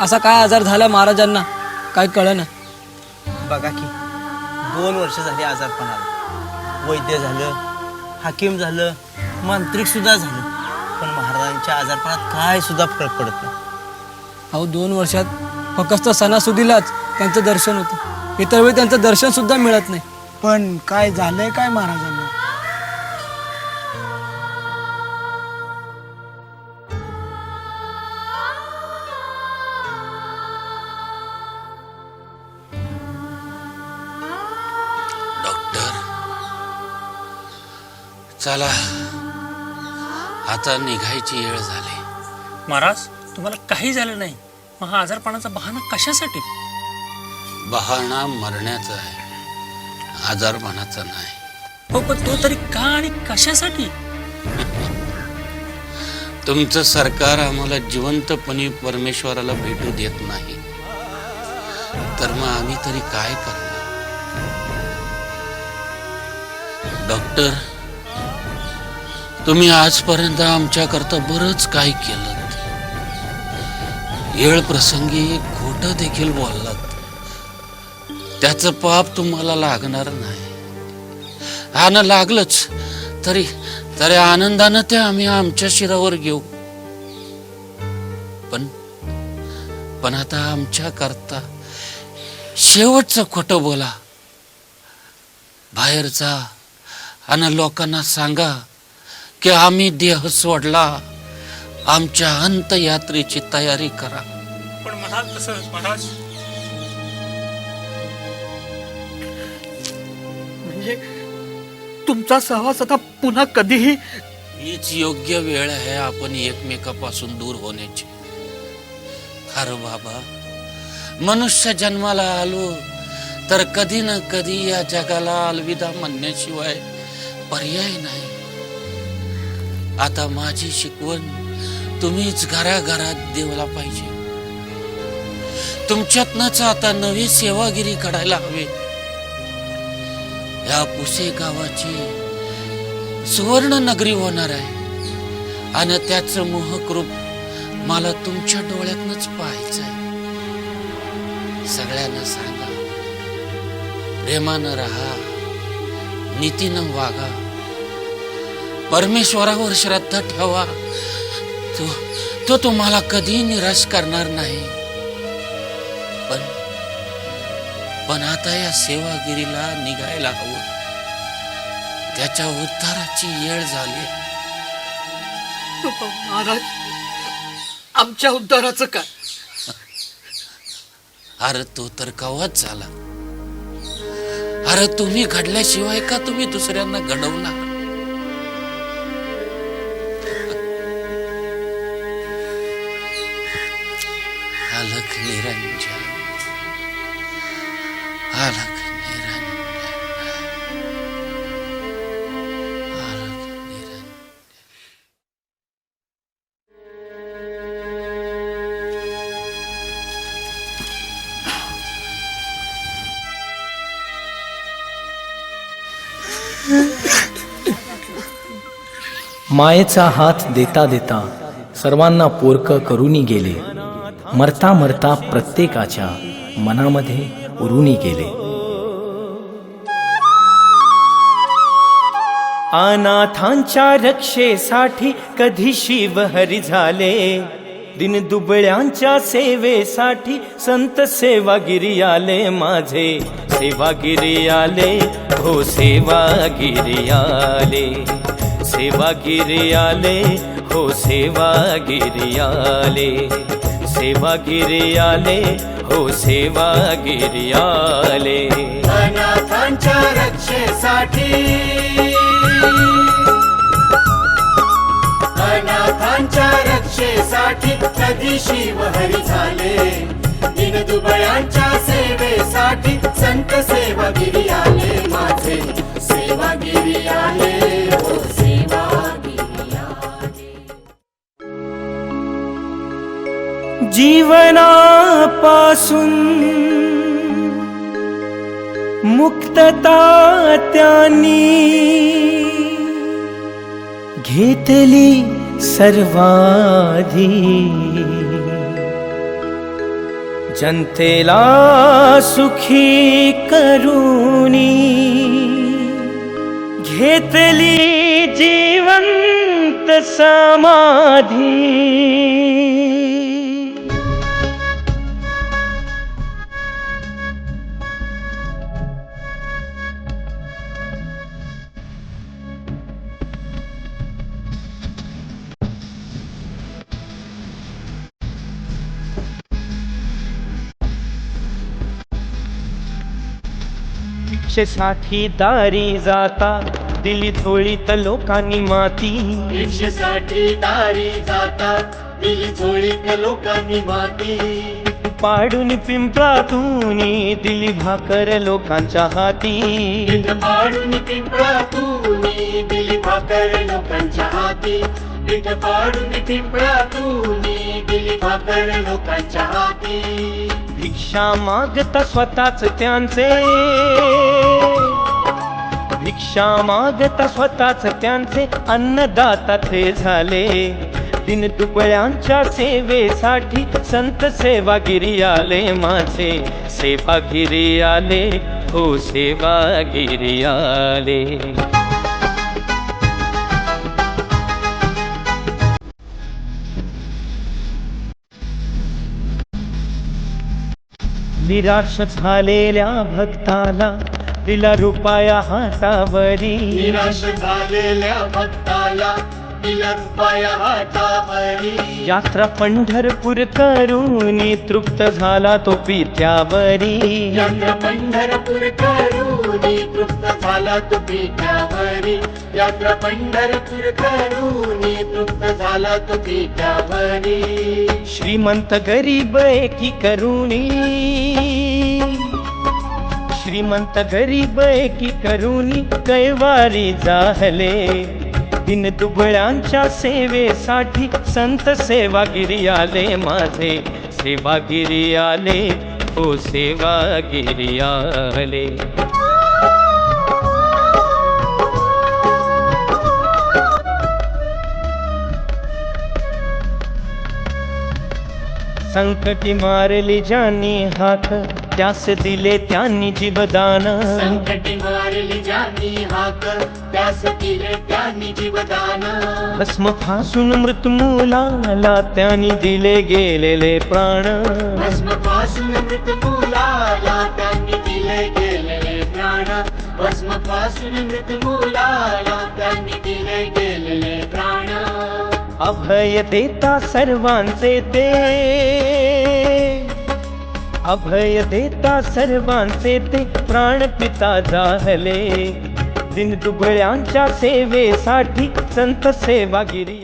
असा काय आजार झाला महाराजांना? काय कळ ना बघा की दोन वर्ष झाली आजारपणाला. वैद्य झालं हाकीम झालं मांत्रिक सुद्धा झालं. पण महाराजांच्या आजारपणात काय सुद्धा फरक पडत नाही. अहो दोन वर्षात फक्त सणासुदीलाच त्यांचं दर्शन होतं. इतर वेळी त्यांचं दर्शन सुद्धा मिळत नाही. पण काय झालंय काय महाराजांना? चला. आता निघायची वेळ झाली. महाराज तुम्हाला काही झालं नाही. मग हा आजारपणाचा बहाणा कशासाठी? बहाणा मरण्याचा आहे. आजारपणाचा नाही. हो पण तो तरी का आणि कशासाठी? तुमचं सरकार आम्हाला जिवंतपणे परमेश्वराला भेटू देत नाही. तर मग आम्ही तरी काय करणार? डॉक्टर तुम्ही आजपर्यंत आमच्याकरता बरंच काय केलं येळ प्रसंगी खोट देखील बोललात. त्याचं पाप तुम्हाला लागणार नाही. हा ना लागलंच तरी तरी आनंदानं ते आम्ही आमच्या शिरावर घेऊ. पण पण आता आमच्या करता शेवटचं खोटं बोला. बाहेरचा आणि लोकांना सांगा. की आम्ही देह सोडला आमच्या अंतयात्रेची तयारी करा. पण म्हणाल तसं महाराज. म्हणजे तुमचा सहवास आता पुन्हा कधीही हीच योग्य वेळ आहे आपण एकमेकापासून दूर होण्याची. अरे बाबा मनुष्य जन्माला आलो तर कधी ना कधी या जगाला अलविदा म्हणण्याशिवाय पर्याय नाही. आता माझी शिकवण तुम्हीच घराघरात देवला पाहिजे. तुमच्यातनच आता नवी सेवागिरी करायला हवी. या पुसे गावाची सुवर्ण नगरी होणार आहे. आणि त्याचं मोहक रूप मला तुमच्या डोळ्यातनच पाहायचंय आहे. सगळ्यांना सांगा प्रेमानं राहा नीतीनं वागा. परमेश्वरावर श्रद्धा ठेवा. तो तो तुम्हाला कधी निराश करणार नाही. पण पण आता या सेवागिरीला निघायला हवं. त्याच्या उद्धाराची येळ झाली. महाराज आमच्या उद्धाराचं काय? अरे तो तर कवाच झाला. अरे तुम्ही घडल्याशिवाय का तुम्ही दुसऱ्यांना घडवणार अलख निरंजन अलख मायेचा हात देता देता सर्वांना पोरक करूनी गेले. मरता मरता प्रत्येकाच्या मनामध्ये उरुणी गेले. अनाथांच्या रक्षेसाठी कधी शिवहरी झाले? दिन दुबळ्यांच्या सेवेसाठी संत सेवागिरी आले माझे. सेवागिरी आले हो सेवागिरी आले. सेवागिरी आले हो सेवागिरी आले. सेवागिरी आले हो सेवागिरी आले अनाथांच्या रक्षेसाठी. अनाथांच्या रक्षेसाठी कधी शिवहरी झाले? दीनदुबळ्यांच्या सेवेसाठी संत सेवागिरी आले. माझे सेवागिरी आले. जीवनापासून मुक्तता त्यांनी घेतली सर्वाधी. जनतेला सुखी करुणी घेतली जीवंत समाधी साठी दारी जाता दिली चोळीत लोकांनी माती. भिक्षेसाठी दारी जातात दिली चोळीत लोकांनी माती. पाडून पिंपळातून दिली भाकर लोकांच्या हाती. पाडून पिंपळातून दिली भाकर लोकांच्या हाती. पीठ पाडून पिंपळातून दिली भाकर लोकांच्या हाती. भिक्षा मागता स्वतःच त्यांचे. भिक्षा मागता स्वतःच त्यांचे. अन्नदाता ते झाले. दिन दुबळ्यांच्या सेवेसाठी संत सेवागिरी आले माझे. सेवागिरी आले हो सेवागिरी आले. निराश झालेल्या भक्ताला दिला रुपया हातावरी. निराश झालेल्या भक्ताला दिला रुपया हातावरी. यात्रा पंढरपूर करून तृप्त झाला तो पित्यावरी. यात्रा पंढरपूर करूनी तृप्त झाला तू पीठावरी यात्रा पंढरपूर करूनी तृप्त झाला तो पीठावरी श्रीमंत गरीब एकी करुणी. श्रीमंत गरीब एकी करुणी कैवारी जाहले. दिन दुबळ्यांच्या सेवेसाठी संत सेवागिरी आले माझे. सेवागिरी आले हो सेवागिरी आले. संकटी मारली ज्यांनी हात त्यास दिले त्यांनी जीवदान. संकटी मारली ज्यांनी हाक त्यास दिले त्यांनी जीवदान. भस्म फासून मृत्यूला त्यांनी दिले गेलेले प्राण. भस्मपासून मृत मुलाला त्यांनी दिले गेलेले प्राण. भस्मपासून मृत मुलाला त्यांनी दिले गेलेले प्राण अभय देता सर्वांचे ते. अभय देता सर्वांचे ते. प्राण पिता झाले दिन दुबळ्यांच्या सेवेसाठी संत सेवागिरी